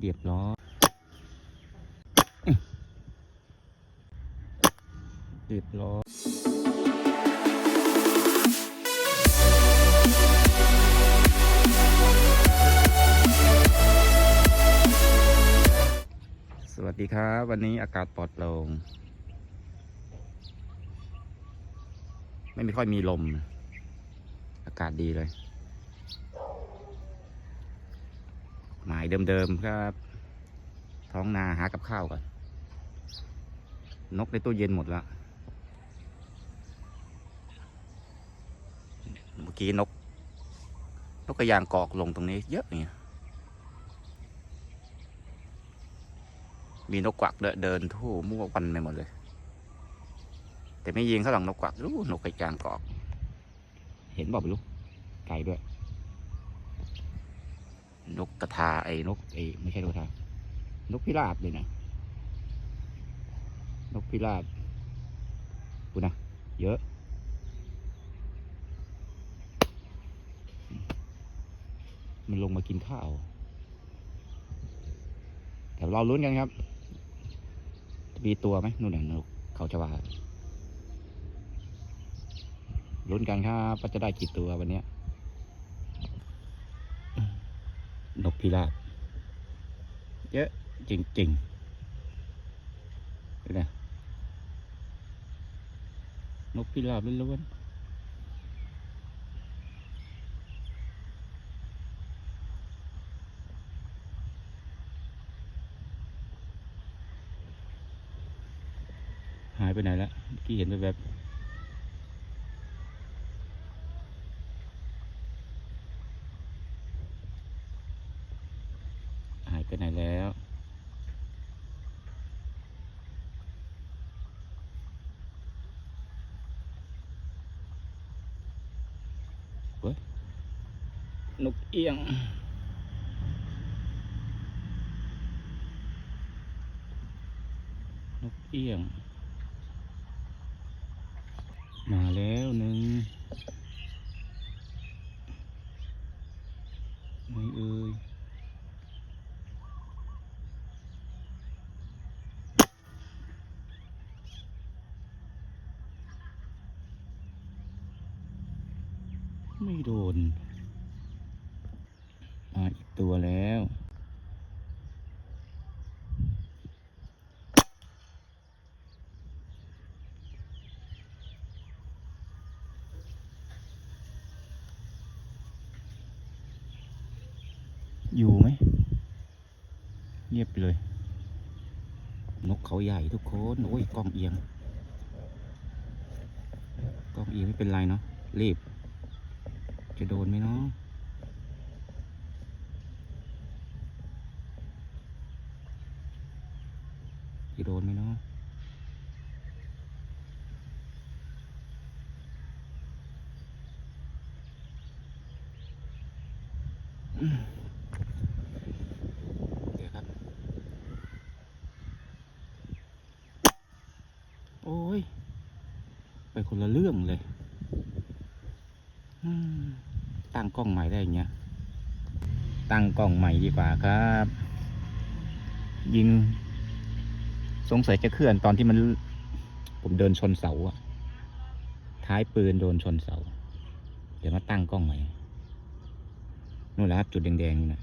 เรียบร้อยเรียบร้อยสวัสดีครับ วันนี้อากาศปลอดโปร่งไม่มีค่อยมีลม อากาศดีเลย หมายเดิมๆครับ ท้องนาหากับข้าวก่อน นกในตู้เย็นหมดแล้ว เมื่อกี้นก นกกระยางกอกลงตรงนี้เยอะเนี่ยมีนกกวักเดินทั่วมั่ววันไปหมดเลย แต่ไม่ยิงเขาหลังนกกวักรู้นกกระยางกอก เห็นบอกไม่รู้ไกลด้วย นกกระทาไอ้นกไอ้ไม่ใช่นกกระทานกพิราบเลยนะนกพิราบกูนะเยอะ มันลงมากินข้าวแต่เราลุ้นกันครับ มีตัวไหมนู่นน่ะนกเขาจะว่าลุ้นกันครับว่าจะได้กี่ตัววันเนี้ย นกพิราบเยอะจริงๆเห็นไหมนกพิราบล้วนๆหายไปไหนแล้วเมื่อกี้เห็นแบบ หาย ไปไหนแล้ว เฮ้ย นกเอียงนกเอียง มาแล้วหนึ่งไม่เอ่ย ไม่ โดน มาอีกตัวแล้ว อยู่ไหมเงียบไปเลย นกเขาใหญ่ทุกคน โอ้ยกล้องเอียง กล้องเอียงไม่เป็นไรเนาะรีบ จะโดนไหมเนาะจะโดนไหมเนาะเดี๋ยวครับ โอ้ย ไปคนละเรื่องเลย อืม ตั้งกล้องใหม่ได้อย่างเงี้ย ตั้งกล้องใหม่ดีกว่าครับ ยิง สงสัยจะเคลื่อนตอนที่มัน ผมเดินชนเสาอะท้ายปืนโดนชนเสา เดี๋ยวมาตั้งกล้องใหม่นู่นแหละครับจุดแดงๆนี่นะ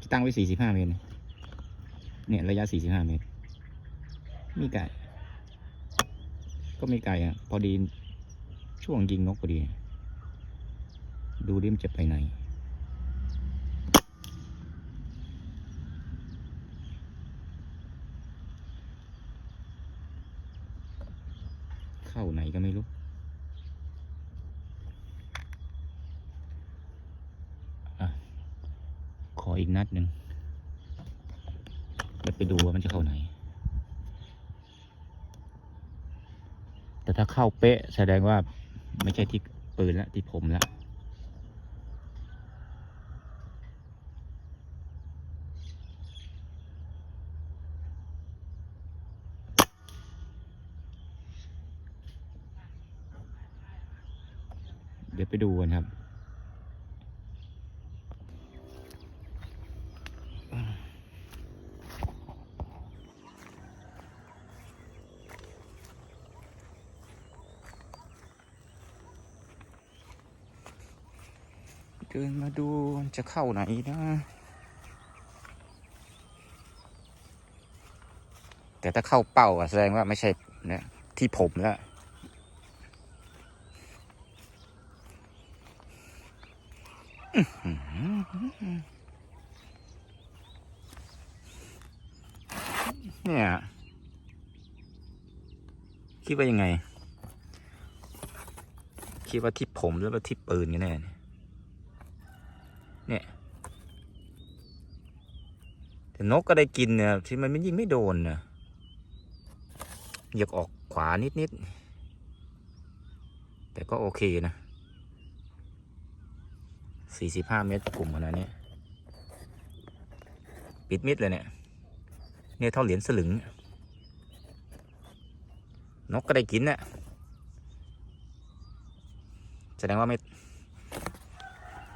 จะตั้งไว้สี่สิบห้าเมตรนะเนี่ยระยะสี่สิบห้าเมตรมีไก่ ก็มีไก่อะพอดีช่วงยิงนกพอดี ดูดิมจะไปไหน เข้าไหนก็ไม่รู้ขออีกนัดหนึ่งแล้วไปดูว่ามันจะเข้าไหน แต่ถ้าเข้าเป๊ะแสดงว่าไม่ใช่ที่ปืนแล้วที่ผมแล้ว เดี๋ยวไปดูกันครับเดินมาดูจะเข้าไหนนะ แต่ถ้าเข้าเป้าแสดงว่าไม่ใช่นะที่ผมแล้ว ดว่ายังไง คิดว่าที่ผมหรือว่าที่ปืนกันแน่เนี่ยนี่แต่นกก็ได้กินเนี่ยที่มันไม่ยิงไม่โดนนะอยากออกขวานิดนิดแต่ก็โอเคนะสี่สิบห้าเมตรกลุ่มขนาดนี้ปิดมิดเลยเนี่ย เนี่ยเท่าเหรียญสลึง นกก็ได้กินน่ะแสดงว่าไม่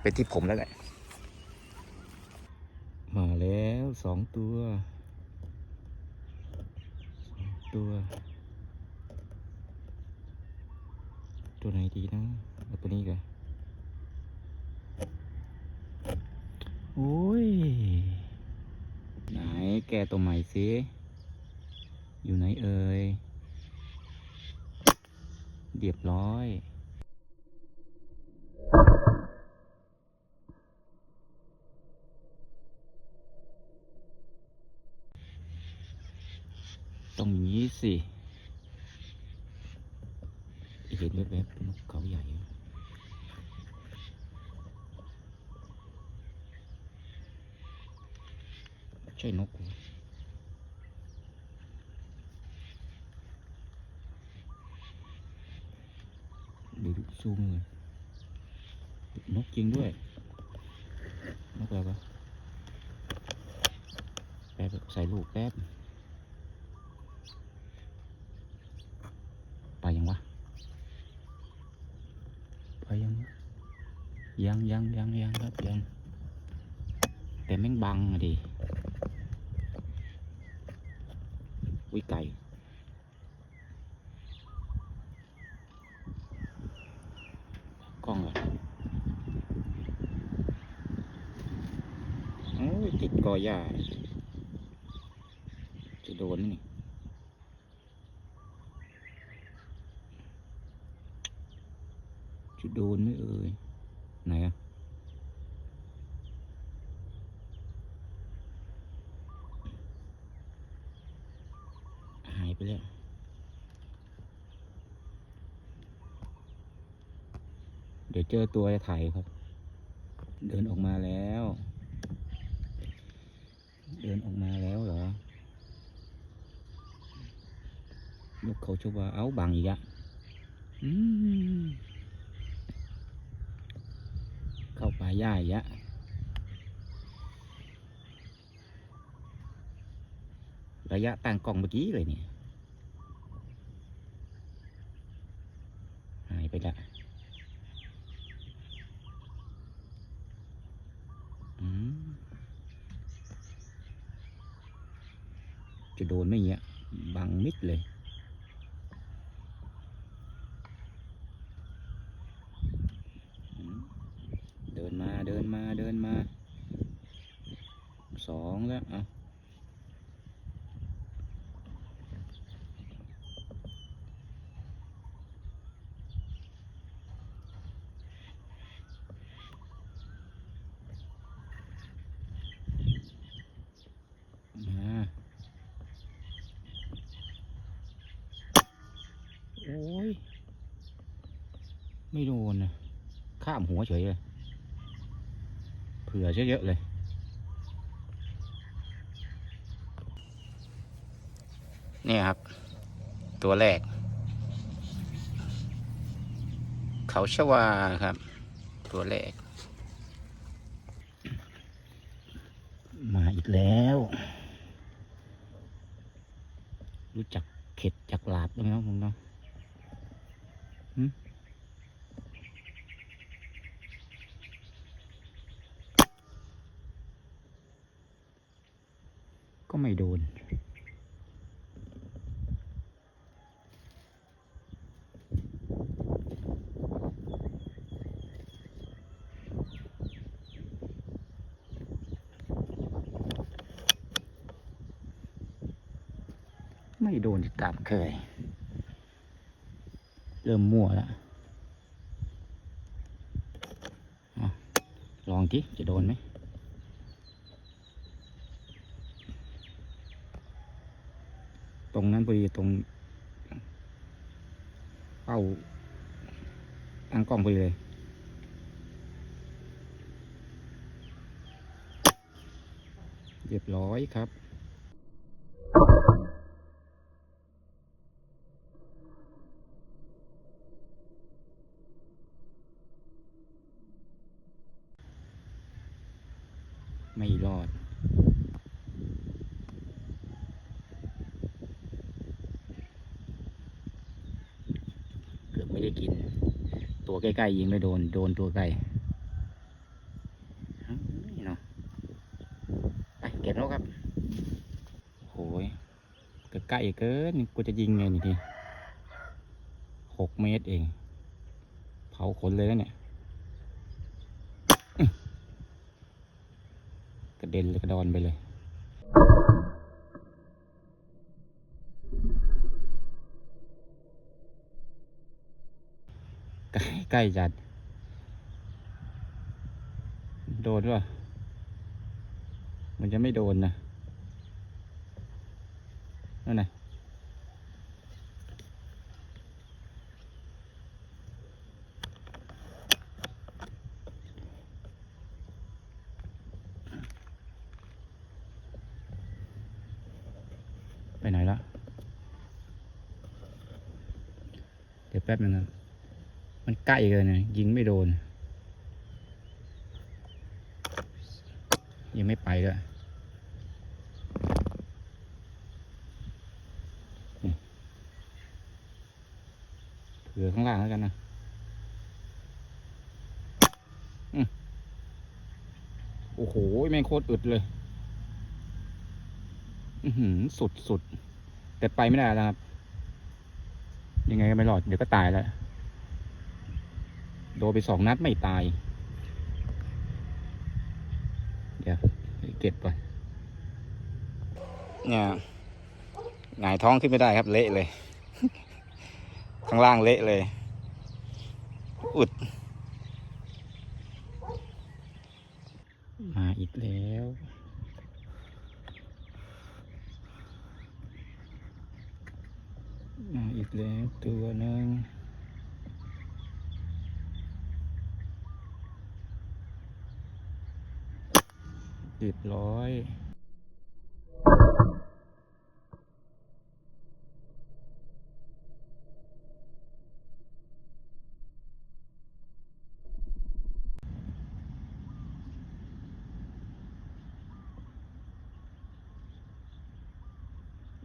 เป็นที่ผมแล้วแหละมาแล้วสองตัวสองตัว ตัวไหนดีนะเอาตัวนี้กันโอ้ย ไหนแกตัวใหม่สิ อยู่ไหนเอ่ย เรียบร้อยต้องอย่างนี้สิ เห็นแวบๆเป็นกเขาใหญ่ใช่นกเหรอเดี๋ยวดู ซูมเลยนกจริงด้วย นกอะไรวะแป๊บใส่ลูกแป๊บไปยังวะไปยังวะยังยังยังยังครับยังแต่แม่งบังอะดิวิไก่ กล้องอะโอ้ยติดกอหญ้าจะโดนไหมนี่ จะโดนไหมเอ่ย ไหนอะหายไปแล้ว เดี๋ยวเจอตัวจะถ่ายครับ เดินออกมาแล้ว เดินออกมาแล้วเหรอนกเขาชวาเอาบังอีกอะอืมเข้าป่าหญ้าอีกอะระยะตั้งกล้องเมื่อกี้เลยเนี่ยหายไปละ จะโดนไหมเนี่ยบังมิดเลย อืมเดินมาเดินมาเดินมา สองแล้วอะมาโอ้ย ไม่โดนนะข้ามหัวเฉยเลยเผื่อเยอะๆเลยนี่ครับ ตัวแรก เขาชวาครับ ตัวแรก มาอีกแล้ว รู้จักเข็ดจักหลาบบ้างไหมครับผมเนาะ ก็ไม่โดน ไม่โดนตามเคย เริ่มมั่วแล้วลองทีจะโดนไหม ตรงนั้นพอดีตรงเป้าตั้งกล้องพอดีเลยเรียบร้อยครับ ไม่รอด เกิน ตัวใกล้ๆยิงไม่โดน โดนตัวใกล้เอ้ยเนาะไปเก็บแล้วครับโหยใกล้ๆเกินกูจะยิงไงนี่ทีหกเมตรเอง เผาขนเลยแล้วเนี่ยกระเด็นเกระดอนไปเลย ใกล้จัด โดนวะมันจะไม่โดนนะนั่นไงไปไหนละ เดี๋ยวแป๊บนึงนะ มันใกล้เกินนะยิงไม่โดน ยังไม่ไปด้วยเผื่อข้างล่างแล้วกันนะอืมโอ้โห แม่งโคตรอึดเลยอือหือสุดสุด แต่ไปไม่ได้แล้วครับ ยังไงก็ไม่รอด เดี๋ยวก็ตายแล้ว โดนไปสองนัดไม่ตาย เดี๋ยวเก็บก่อนเนี่ยหงายท้องขึ้นไม่ได้ครับ เละเลย ข้างล่างเละเลย อุด มาอีกแล้วมาอีกแล้วตัวหนึ่ง เรียบร้อย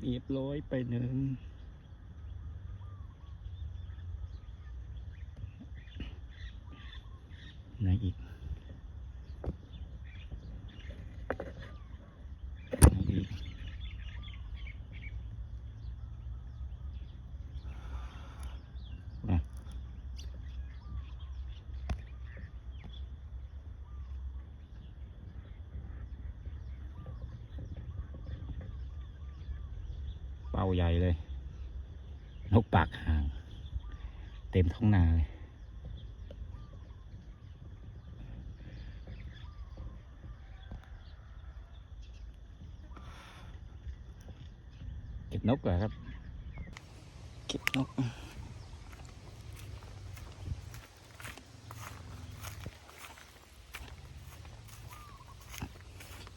เรียบร้อยไปหนึ่ง ไหนอีก ไหนอีก อะเป้าใหญ่เลย นกปากห่าง เต็มท้องนาเลยเก็บนกเหรอครับ เก็บนก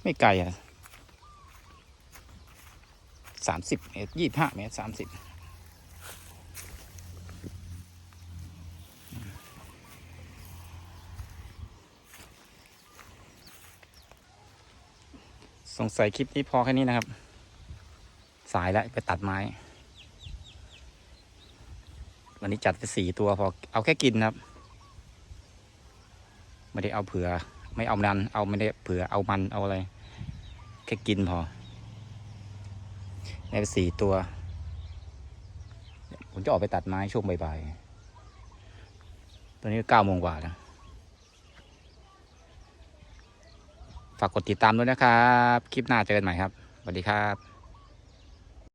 ไม่ไกลอะ สามสิบเมตรยี่ห้าเมตรสามสิบสงสัยคลิปนี้พอแค่นี้นะครับ สายแล้วไปตัดไม้ วันนี้จัดไปสี่ตัวพอเอาแค่กินครับ ไม่ได้เอาเผื่อ ไม่เอานัน เอาไม่ได้เผื่อเอามันเอาอะไร แค่กินพอ ได้ไปสี่ตัว ผมจะออกไปตัดไม้ช่วงบ่ายๆ ตอนนี้เก้าโมงกว่าแล้ว ฝากกดติดตามด้วยนะครับ คลิปหน้าเจอกันใหม่ครับ สวัสดีครับ